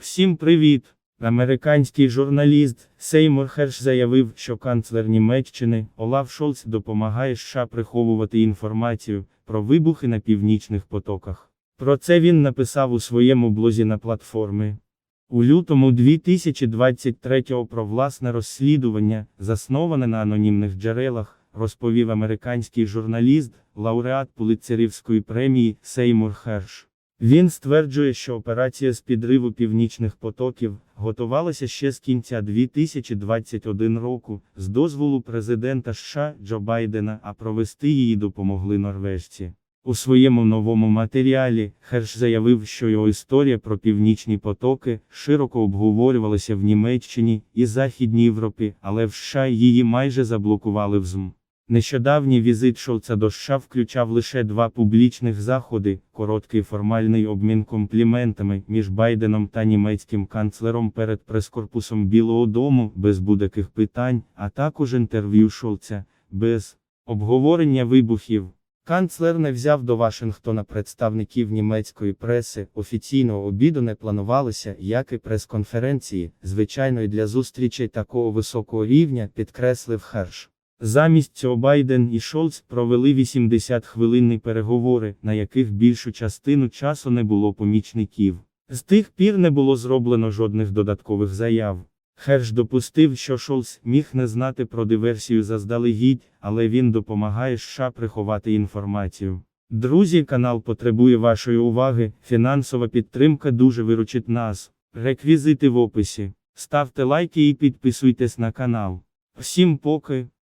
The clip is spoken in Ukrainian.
Всім привіт! Американський журналіст Сеймур Херш заявив, що канцлер Німеччини Олаф Шольц допомагає США приховувати інформацію про вибухи на північних потоках. Про це він написав у своєму блозі на платформі. У лютому 2023-го про власне розслідування, засноване на анонімних джерелах, розповів американський журналіст, лауреат Пулитцерівської премії Сеймур Херш. Він стверджує, що операція з підриву північних потоків готувалася ще з кінця 2021 року з дозволу президента США Джо Байдена, а провести її допомогли норвежці. У своєму новому матеріалі Херш заявив, що його історія про північні потоки широко обговорювалася в Німеччині і Західній Європі, але в США її майже заблокували в ЗМ. Нещодавній візит Шолца до США включав лише два публічних заходи, короткий формальний обмін компліментами між Байденом та німецьким канцлером перед прескорпусом Білого Дому без будь-яких питань, а також інтерв'ю Шолца без обговорення вибухів. Канцлер не взяв до Вашингтона представників німецької преси, офіційного обіду не планувалося, як і прес-конференції, звичайно, і для зустрічей такого високого рівня, підкреслив Херш. Замість цього Байден і Шолц провели 80-хвилинні переговори, на яких більшу частину часу не було помічників. З тих пір не було зроблено жодних додаткових заяв. Херш допустив, що Шолц міг не знати про диверсію заздалегідь, але він допомагає США приховати інформацію. Друзі, канал потребує вашої уваги, фінансова підтримка дуже виручить нас. Реквізити в описі. Ставте лайки і підписуйтесь на канал. Всім поки.